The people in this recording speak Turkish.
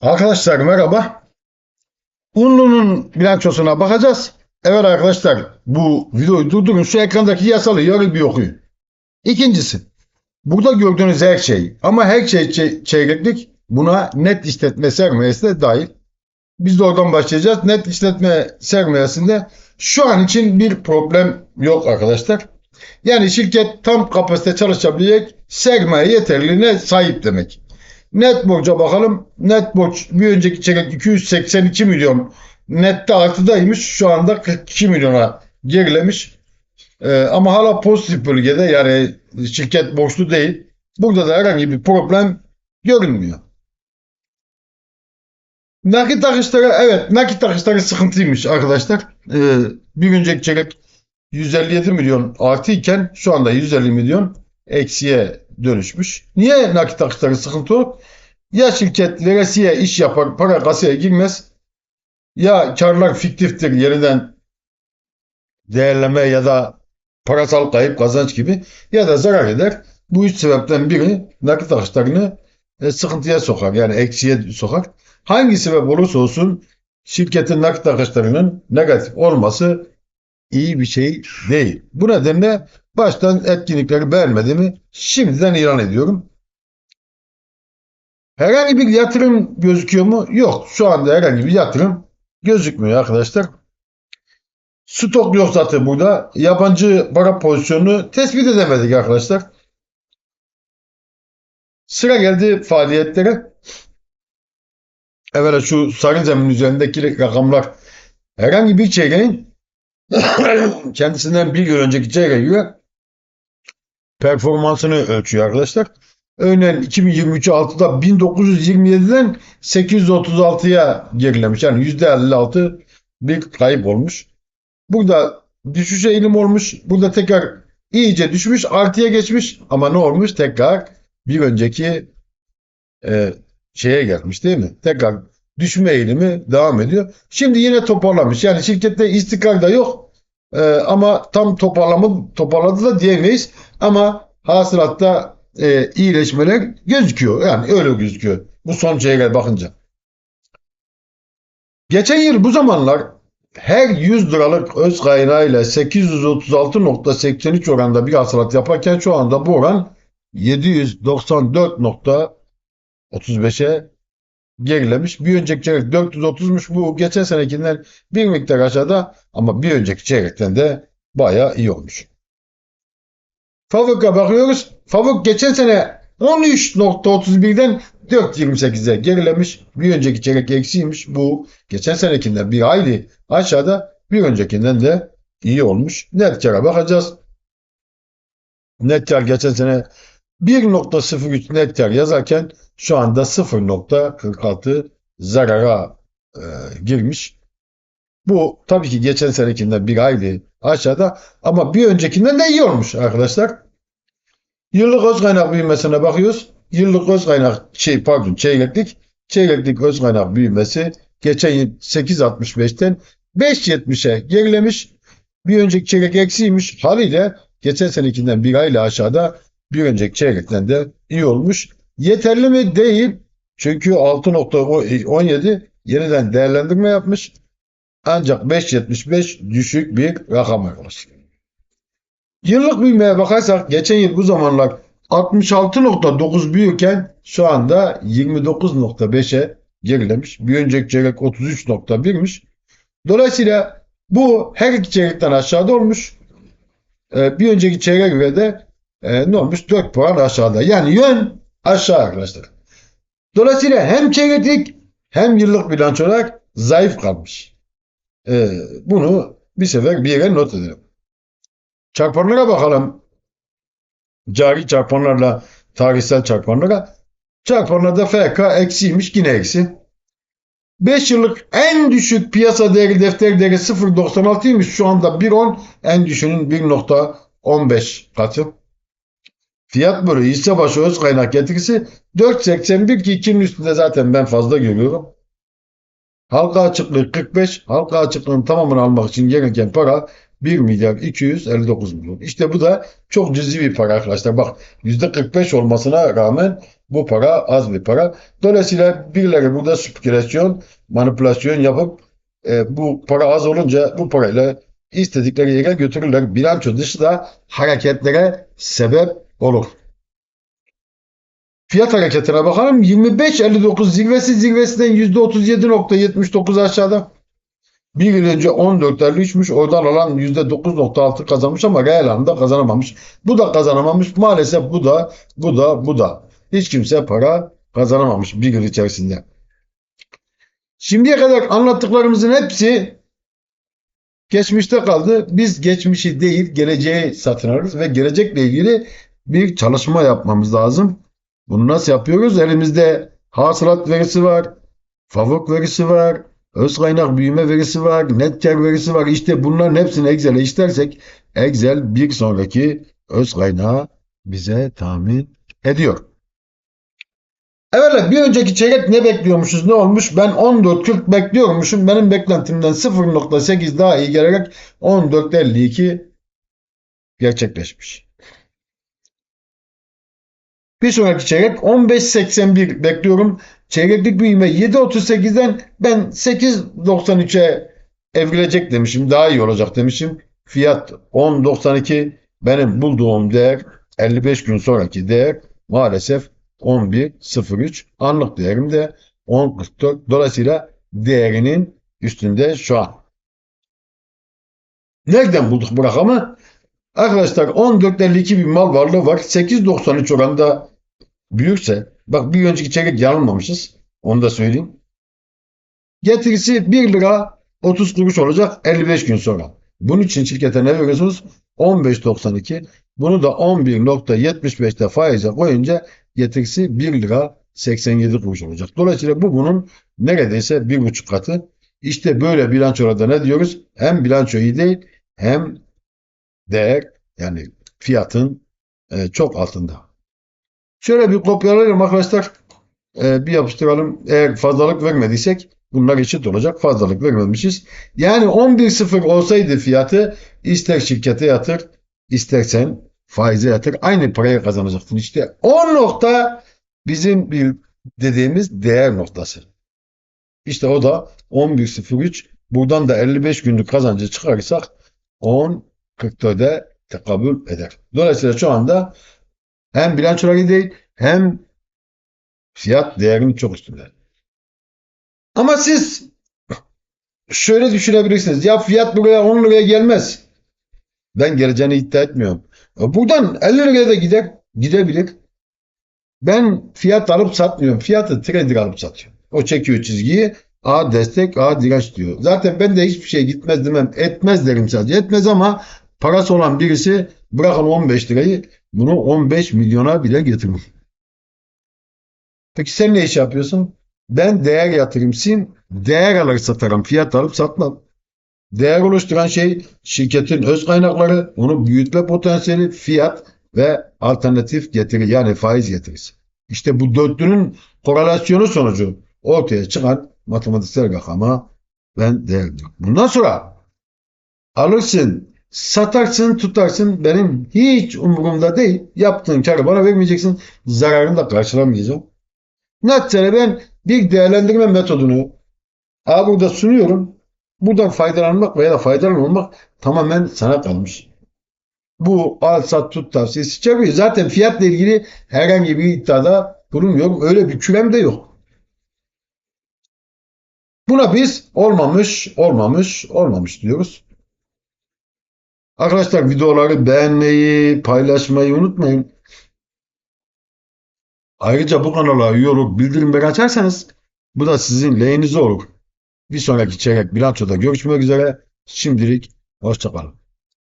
Arkadaşlar merhaba. Unlu'nun bilançosuna bakacağız. Evet arkadaşlar bu videoyu durdurun şu ekrandaki yasalı yarı bir okuyun. İkincisi burada gördüğünüz her şey ama her şey çe- çeyreklik buna net işletme sermayesi de dahil. Biz de oradan başlayacağız. Net işletme sermayesinde şu an için bir problem yok arkadaşlar. Yani şirket tam kapasite çalışabilecek sermaye yeterliğine sahip demek. Net borca bakalım. Net borç bir önceki çeyrek 282 milyon nette artıdaymış. Şu anda 42 milyona gerilemiş. Ee, ama hala pozitif bölgede yani şirket borçlu değil. Burada da herhangi bir problem görünmüyor. Nakit akışları evet nakit akışları sıkıntıymış arkadaşlar. Ee, bir önceki çeyrek 157 milyon artı iken şu anda 150 milyon eksiye dönüşmüş. Niye nakit akışları sıkıntı olur? Ya şirket veresiye iş yapar, para kasaya girmez. Ya karlar fiktiftir yeniden değerleme ya da parasal kayıp kazanç gibi ya da zarar eder. Bu üç sebepten biri nakit akışlarını e, sıkıntıya sokar yani eksiye sokar. Hangi sebep olursa olsun şirketin nakit akışlarının negatif olması iyi bir şey değil. Bu nedenle baştan etkinlikleri beğenmediğimi şimdiden ilan ediyorum. Herhangi bir yatırım gözüküyor mu? Yok. Şu anda herhangi bir yatırım gözükmüyor arkadaşlar. Stok yok zaten burada. Yabancı para pozisyonunu tespit edemedik arkadaşlar. Sıra geldi faaliyetlere. Evvela şu sarı zemin üzerindeki rakamlar herhangi bir çeyreğin kendisinden bir yıl önceki çeyreğe göre performansını ölçüyor arkadaşlar. Örneğin 2023 altıda 1927'den 836'ya gerilemiş. Yani %56 bir kayıp olmuş. Burada düşüş eğilim olmuş. Burada tekrar iyice düşmüş. Artıya geçmiş. Ama ne olmuş? Tekrar bir önceki e, şeye gelmiş değil mi? Tekrar düşme eğilimi devam ediyor. Şimdi yine toparlamış. Yani şirkette istikrar da yok. E, ama tam toparlamı toparladı da diyemeyiz. Ama hasılatta e, iyileşmeler gözüküyor. Yani öyle gözüküyor. Bu son çeyreğe bakınca. Geçen yıl bu zamanlar her 100 liralık öz kaynağıyla 836.83 oranda bir hasılat yaparken şu anda bu oran 794.35'e gerilemiş. Bir önceki çeyrek 430'muş. Bu geçen senekinden bir miktar aşağıda ama bir önceki çeyrekten de bayağı iyi olmuş. Favuk'a bakıyoruz. Favuk geçen sene 13.31'den 4.28'e gerilemiş. Bir önceki çeyrek eksiymiş. Bu geçen senekinden bir hayli aşağıda bir öncekinden de iyi olmuş. Net kara bakacağız. Net kar geçen sene 1.03 net kar yazarken şu anda 0.46 zarara e, girmiş. Bu tabii ki geçen senekinden bir hayli aşağıda ama bir öncekinden de iyi olmuş arkadaşlar. Yıllık öz kaynak büyümesine bakıyoruz. Yıllık öz kaynak şey pardon çeyreklik çeyreklik öz kaynak büyümesi geçen yıl 8.65'ten 5.70'e gerilemiş. Bir önceki çeyrek eksiymiş. Haliyle geçen senekinden bir ayla aşağıda bir önceki çeyrekten de iyi olmuş. Yeterli mi? Değil. Çünkü 6.17 yeniden değerlendirme yapmış. Ancak 5.75 düşük bir rakam arkadaşlar. Yıllık büyümeye bakarsak geçen yıl bu zamanlar 66.9 büyürken şu anda 29.5'e gerilemiş. Bir önceki çeyrek 33.1'miş. Dolayısıyla bu her iki çeyrekten aşağıda olmuş. Ee, bir önceki çeyreğe göre de e, ne olmuş? 4 puan aşağıda. Yani yön aşağı arkadaşlar. Dolayısıyla hem çeyreklik hem yıllık bilanço olarak zayıf kalmış. Ee, bunu bir sefer bir yere not edelim. Çarpanlara bakalım. Cari çarpanlarla tarihsel çarpanlara. Çarpanlarda FK eksiymiş yine eksi. 5 yıllık en düşük piyasa değeri defter değeri 0.96'ymış. Şu anda 1.10 en düşüğünün 1.15 katı. Fiyat bölü hisse başı öz kaynak getirisi 4.81 ki 2'nin üstünde zaten ben fazla görüyorum. Halka açıklığı 45. Halka açıklığının tamamını almak için gereken para 1 milyar 259 milyon. İşte bu da çok cüzi bir para arkadaşlar. Bak %45 olmasına rağmen Bu para az bir para. Dolayısıyla birileri burada spekülasyon, manipülasyon yapıp e, bu para az olunca bu parayla istedikleri yere götürürler. Bilanço dışı da hareketlere sebep olur. Fiyat hareketine bakalım. 25.59 zirvesi zirvesinden %37.79 aşağıda. Bir yıl önce 14.53'müş. Oradan alan %9.6 kazanmış ama reel anlamda kazanamamış. Bu da kazanamamış. Maalesef bu da bu da bu da. Hiç kimse para kazanamamış bir yıl içerisinde. Şimdiye kadar anlattıklarımızın hepsi geçmişte kaldı. Biz geçmişi değil geleceği satın alırız ve gelecekle ilgili bir çalışma yapmamız lazım. Bunu nasıl yapıyoruz? Elimizde hasılat verisi var, favok verisi var, öz kaynak büyüme verisi var, net kar verisi var. İşte bunların hepsini Excel'e işlersek Excel bir sonraki öz kaynağı bize tahmin ediyor. Evet bir önceki çeyrek ne bekliyormuşuz ne olmuş? Ben 14.40 bekliyormuşum. Benim beklentimden 0.8 daha iyi gelerek 14.52 gerçekleşmiş. Bir sonraki çeyrek 15.81 bekliyorum. Çeyreklik büyüme 7.38'den ben 8.93'e evrilecek demişim. Daha iyi olacak demişim. Fiyat 10.92 benim bulduğum değer 55 gün sonraki değer maalesef 11.03 anlık değerim de 10.44 dolayısıyla değerinin üstünde şu an. Nereden bulduk bu rakamı? Arkadaşlar 14.52 bir mal varlığı var. 8.93 oranda büyükse bak bir önceki çeyrek yanılmamışız. Onu da söyleyeyim. Getirisi 1 lira 30 kuruş olacak 55 gün sonra. Bunun için şirkete ne veriyorsunuz? 15.92. Bunu da 11.75'te faize koyunca getirisi 1 lira 87 kuruş olacak. Dolayısıyla bu bunun neredeyse 1,5 katı. İşte böyle bilançolarda ne diyoruz? Hem bilanço iyi değil hem değer yani fiyatın e, çok altında. Şöyle bir kopyalayalım arkadaşlar. E, bir yapıştıralım. Eğer fazlalık vermediysek bunlar eşit olacak. Fazlalık vermemişiz. Yani 11.0 olsaydı fiyatı ister şirkete yatır istersen faize yatır. Aynı parayı kazanacaksın. İşte o nokta bizim bir dediğimiz değer noktası. İşte o da 11.03. Buradan da 55 günlük kazancı çıkarırsak 10 44'e tekabül eder. Dolayısıyla şu anda hem bilançoları değil hem fiyat değerinin çok üstünde. Ama siz şöyle düşünebilirsiniz. Ya fiyat buraya 10 liraya gelmez. Ben geleceğini iddia etmiyorum. Buradan 50 liraya da gider. Gidebilir. Ben fiyat alıp satmıyorum. Fiyatı trader alıp satıyor. O çekiyor çizgiyi. A destek, A direnç diyor. Zaten ben de hiçbir şey gitmez demem. Etmez derim sadece. Etmez ama parası olan birisi bırakın 15 lirayı bunu 15 milyona bile getirir. Peki sen ne iş yapıyorsun? Ben değer yatırımcısıyım. Değer alır satarım. Fiyat alıp satmam. Değer oluşturan şey şirketin öz kaynakları, onu büyütme potansiyeli, fiyat ve alternatif getiri yani faiz getirisi. İşte bu dörtlünün korelasyonu sonucu ortaya çıkan matematiksel rakama ben değer diyorum. Bundan sonra alırsın, satarsın, tutarsın benim hiç umurumda değil. Yaptığın karı bana vermeyeceksin. Zararını da karşılamayacağım. Neticede ben bir değerlendirme metodunu Aa, burada sunuyorum. Buradan faydalanmak veya da faydalanmamak tamamen sana kalmış. Bu al sat tut tavsiyesi çeviriyor. Zaten fiyatla ilgili herhangi bir iddiada bulunmuyorum. Öyle bir kürem de yok. Buna biz olmamış, olmamış, olmamış diyoruz. Arkadaşlar videoları beğenmeyi, paylaşmayı unutmayın. Ayrıca bu kanala üye olup bildirimleri açarsanız bu da sizin lehinize olur. Bir sonraki çeyrek bilançoda görüşmek üzere. Şimdilik hoşçakalın.